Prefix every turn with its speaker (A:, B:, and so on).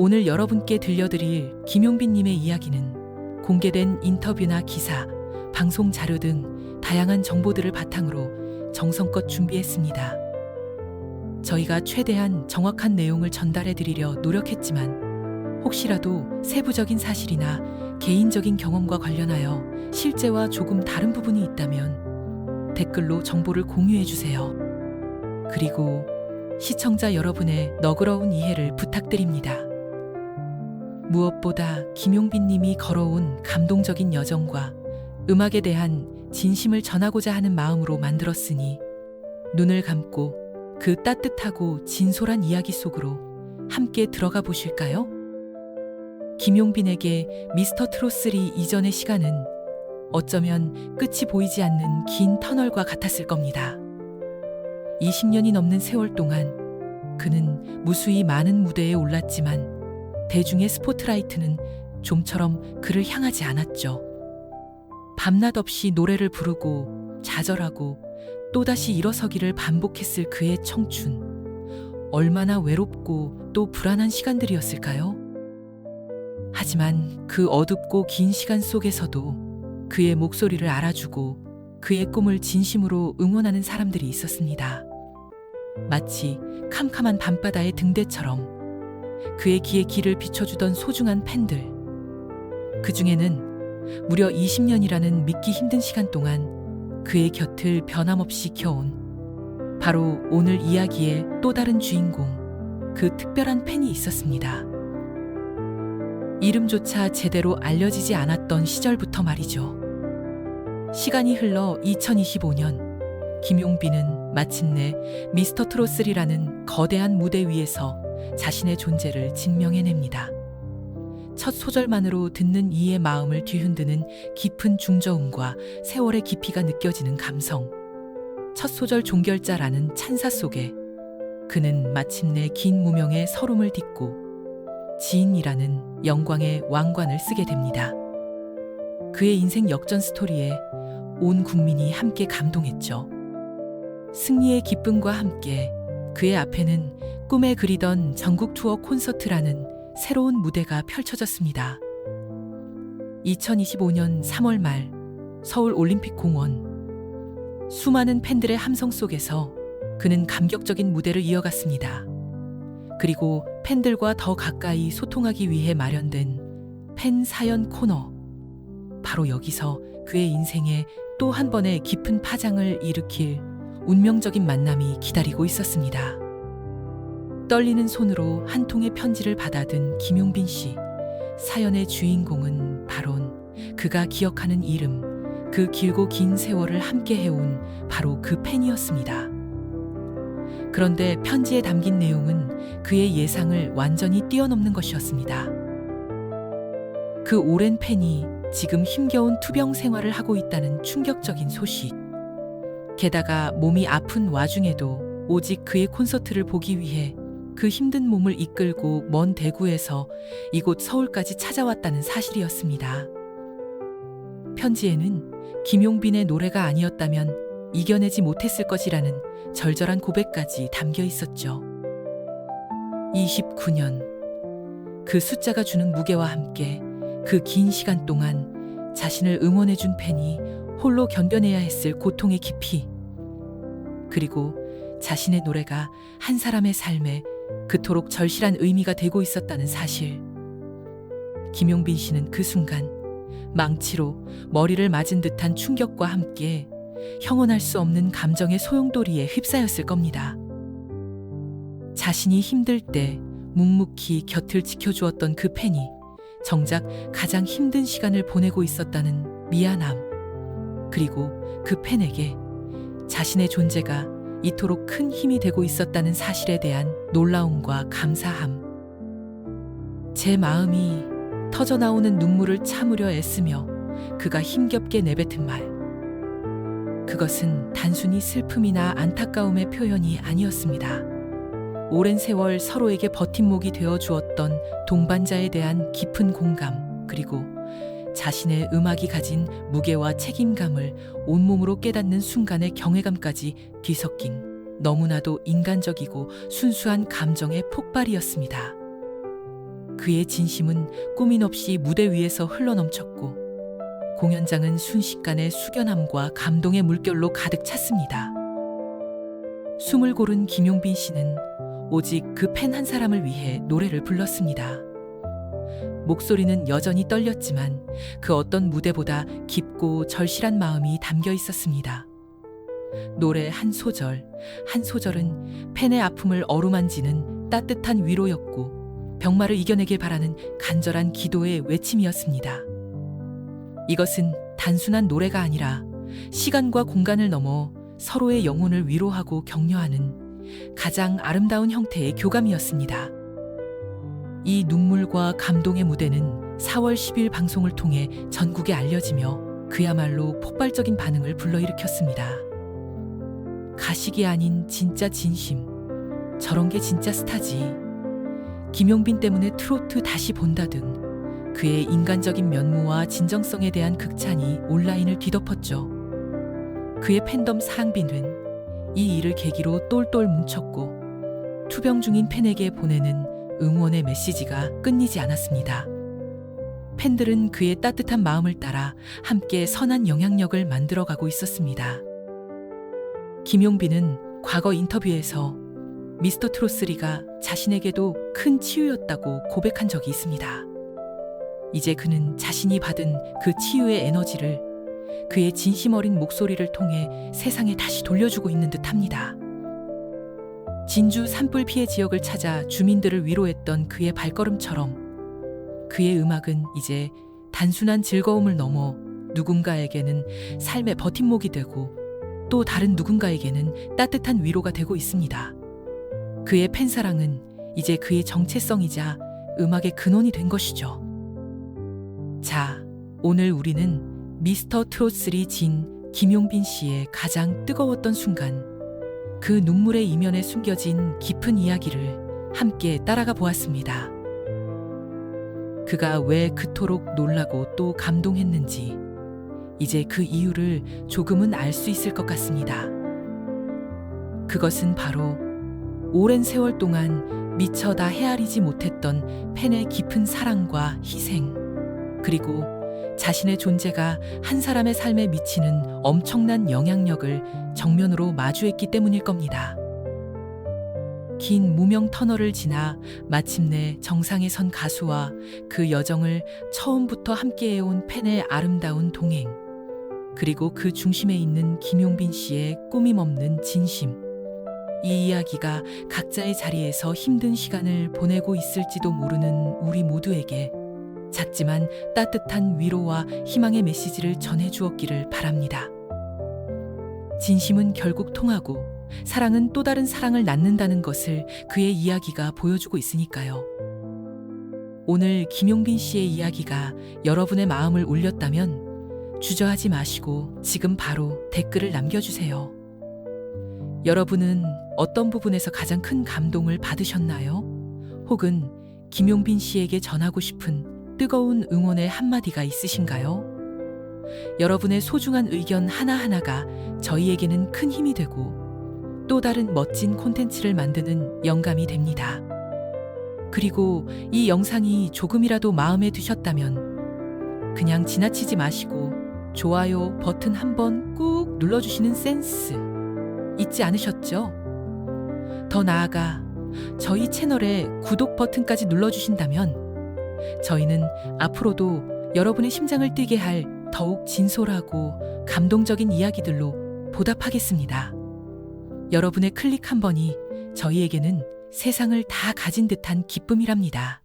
A: 오늘 여러분께 들려드릴 김용빈님의 이야기는 공개된 인터뷰나 기사, 방송 자료 등 다양한 정보들을 바탕으로 정성껏 준비했습니다. 저희가 최대한 정확한 내용을 전달해 드리려 노력했지만 혹시라도 세부적인 사실이나 개인적인 경험과 관련하여 실제와 조금 다른 부분이 있다면 댓글로 정보를 공유해 주세요. 그리고 시청자 여러분의 너그러운 이해를 부탁드립니다. 무엇보다 김용빈 님이 걸어온 감동적인 여정과 음악에 대한 진심을 전하고자 하는 마음으로 만들었으니 눈을 감고 그 따뜻하고 진솔한 이야기 속으로 함께 들어가 보실까요? 김용빈에게 미스터 트롯3 이전의 시간은 어쩌면 끝이 보이지 않는 긴 터널과 같았을 겁니다. 20년이 넘는 세월 동안 그는 무수히 많은 무대에 올랐지만 대중의 스포트라이트는 좀처럼 그를 향하지 않았죠. 밤낮 없이 노래를 부르고 좌절하고 또다시 일어서기를 반복했을 그의 청춘. 얼마나 외롭고 또 불안한 시간들이었을까요? 하지만 그 어둡고 긴 시간 속에서도 그의 목소리를 알아주고 그의 꿈을 진심으로 응원하는 사람들이 있었습니다. 마치 캄캄한 밤바다의 등대처럼 그의 귀에 길을 비춰주던 소중한 팬들. 그 중에는 무려 20년이라는 믿기 힘든 시간 동안 그의 곁을 변함없이 켜온 바로 오늘 이야기의 또 다른 주인공, 그 특별한 팬이 있었습니다. 이름조차 제대로 알려지지 않았던 시절부터 말이죠. 시간이 흘러 2025년, 김용빈은 마침내 미스터 트롯3라는 거대한 무대 위에서 자신의 존재를 증명해냅니다. 첫 소절만으로 듣는 이의 마음을 뒤흔드는 깊은 중저음과 세월의 깊이가 느껴지는 감성. 첫 소절 종결자라는 찬사 속에 그는 마침내 긴 무명의 서름을 딛고 지인이라는 영광의 왕관을 쓰게 됩니다. 그의 인생 역전 스토리에 온 국민이 함께 감동했죠. 승리의 기쁨과 함께 그의 앞에는 꿈에 그리던 전국 투어 콘서트라는 새로운 무대가 펼쳐졌습니다. 2025년 3월 말 서울 올림픽 공원 수많은 팬들의 함성 속에서 그는 감격적인 무대를 이어갔습니다. 그리고 팬들과 더 가까이 소통하기 위해 마련된 팬 사연 코너. 바로 여기서 그의 인생에 또 한 번의 깊은 파장을 일으킬 운명적인 만남이 기다리고 있었습니다. 떨리는 손으로 한 통의 편지를 받아든 김용빈 씨. 사연의 주인공은 바론 그가 기억하는 이름, 그 길고 긴 세월을 함께 해온 바로 그 팬이었습니다. 그런데 편지에 담긴 내용은 그의 예상을 완전히 뛰어넘는 것이었습니다. 그 오랜 팬이 지금 힘겨운 투병 생활을 하고 있다는 충격적인 소식. 게다가 몸이 아픈 와중에도 오직 그의 콘서트를 보기 위해 그 힘든 몸을 이끌고 먼 대구에서 이곳 서울까지 찾아왔다는 사실이었습니다. 편지에는 김용빈의 노래가 아니었다면 이겨내지 못했을 것이라는 절절한 고백까지 담겨 있었죠. 29년. 그 숫자가 주는 무게와 함께 그 긴 시간 동안 자신을 응원해준 팬이 홀로 견뎌내야 했을 고통의 깊이. 그리고 자신의 노래가 한 사람의 삶에 그토록 절실한 의미가 되고 있었다는 사실. 김용빈 씨는 그 순간 망치로 머리를 맞은 듯한 충격과 함께 형언할 수 없는 감정의 소용돌이에 휩싸였을 겁니다. 자신이 힘들 때 묵묵히 곁을 지켜주었던 그 팬이 정작 가장 힘든 시간을 보내고 있었다는 미안함. 그리고 그 팬에게 자신의 존재가 이토록 큰 힘이 되고 있었다는 사실에 대한 놀라움과 감사함. 제 마음이 터져 나오는 눈물을 참으려 애쓰며 그가 힘겹게 내뱉은 말. 그것은 단순히 슬픔이나 안타까움의 표현이 아니었습니다. 오랜 세월 서로에게 버팀목이 되어 주었던 동반자에 대한 깊은 공감, 그리고 자신의 음악이 가진 무게와 책임감을 온몸으로 깨닫는 순간의 경외감까지 뒤섞인 너무나도 인간적이고 순수한 감정의 폭발이었습니다. 그의 진심은 꾸민 없이 무대 위에서 흘러넘쳤고 공연장은 순식간에 숙연함과 감동의 물결로 가득 찼습니다. 숨을 고른 김용빈 씨는 오직 그 팬 한 사람을 위해 노래를 불렀습니다. 목소리는 여전히 떨렸지만 그 어떤 무대보다 깊고 절실한 마음이 담겨 있었습니다. 노래 한 소절, 한 소절은 팬의 아픔을 어루만지는 따뜻한 위로였고 병마를 이겨내길 바라는 간절한 기도의 외침이었습니다. 이것은 단순한 노래가 아니라 시간과 공간을 넘어 서로의 영혼을 위로하고 격려하는 가장 아름다운 형태의 교감이었습니다. 이 눈물과 감동의 무대는 4월 10일 방송을 통해 전국에 알려지며 그야말로 폭발적인 반응을 불러일으켰습니다. 가식이 아닌 진짜 진심. 저런 게 진짜 스타지. 김용빈 때문에 트로트 다시 본다 등 그의 인간적인 면모와 진정성에 대한 극찬이 온라인을 뒤덮었죠. 그의 팬덤 상빈은 이 일을 계기로 똘똘 뭉쳤고 투병 중인 팬에게 보내는 응원의 메시지가 끊이지 않았습니다. 팬들은 그의 따뜻한 마음을 따라 함께 선한 영향력을 만들어가고 있었습니다. 김용빈은 과거 인터뷰에서 미스터 트롯3가 자신에게도 큰 치유였다고 고백한 적이 있습니다. 이제 그는 자신이 받은 그 치유의 에너지를 그의 진심 어린 목소리를 통해 세상에 다시 돌려주고 있는 듯 합니다. 진주 산불 피해 지역을 찾아 주민들을 위로했던 그의 발걸음처럼 그의 음악은 이제 단순한 즐거움을 넘어 누군가에게는 삶의 버팀목이 되고 또 다른 누군가에게는 따뜻한 위로가 되고 있습니다. 그의 팬사랑은 이제 그의 정체성이자 음악의 근원이 된 것이죠. 자, 오늘 우리는 미스터 트롯3 진 김용빈 씨의 가장 뜨거웠던 순간, 그 눈물의 이면에 숨겨진 깊은 이야기를 함께 따라가 보았습니다. 그가 왜 그토록 놀라고 또 감동했는지, 이제 그 이유를 조금은 알 수 있을 것 같습니다. 그것은 바로 오랜 세월 동안 미처 다 헤아리지 못했던 팬의 깊은 사랑과 희생, 그리고 자신의 존재가 한 사람의 삶에 미치는 엄청난 영향력을 정면으로 마주했기 때문일 겁니다. 긴 무명 터널을 지나 마침내 정상에 선 가수와 그 여정을 처음부터 함께해온 팬의 아름다운 동행, 그리고 그 중심에 있는 김용빈 씨의 꾸밈없는 진심. 이 이야기가 각자의 자리에서 힘든 시간을 보내고 있을지도 모르는 우리 모두에게 작지만 따뜻한 위로와 희망의 메시지를 전해 주었기를 바랍니다. 진심은 결국 통하고 사랑은 또 다른 사랑을 낳는다는 것을 그의 이야기가 보여주고 있으니까요. 오늘 김용빈 씨의 이야기가 여러분의 마음을 울렸다면 주저하지 마시고 지금 바로 댓글을 남겨주세요. 여러분은 어떤 부분에서 가장 큰 감동을 받으셨나요? 혹은 김용빈 씨에게 전하고 싶은 뜨거운 응원의 한마디가 있으신가요? 여러분의 소중한 의견 하나하나가 저희에게는 큰 힘이 되고 또 다른 멋진 콘텐츠를 만드는 영감이 됩니다. 그리고 이 영상이 조금이라도 마음에 드셨다면 그냥 지나치지 마시고 좋아요 버튼 한번 꾹 눌러주시는 센스 잊지 않으셨죠? 더 나아가 저희 채널에 구독 버튼까지 눌러주신다면 저희는 앞으로도 여러분의 심장을 뛰게 할 더욱 진솔하고 감동적인 이야기들로 보답하겠습니다. 여러분의 클릭 한 번이 저희에게는 세상을 다 가진 듯한 기쁨이랍니다.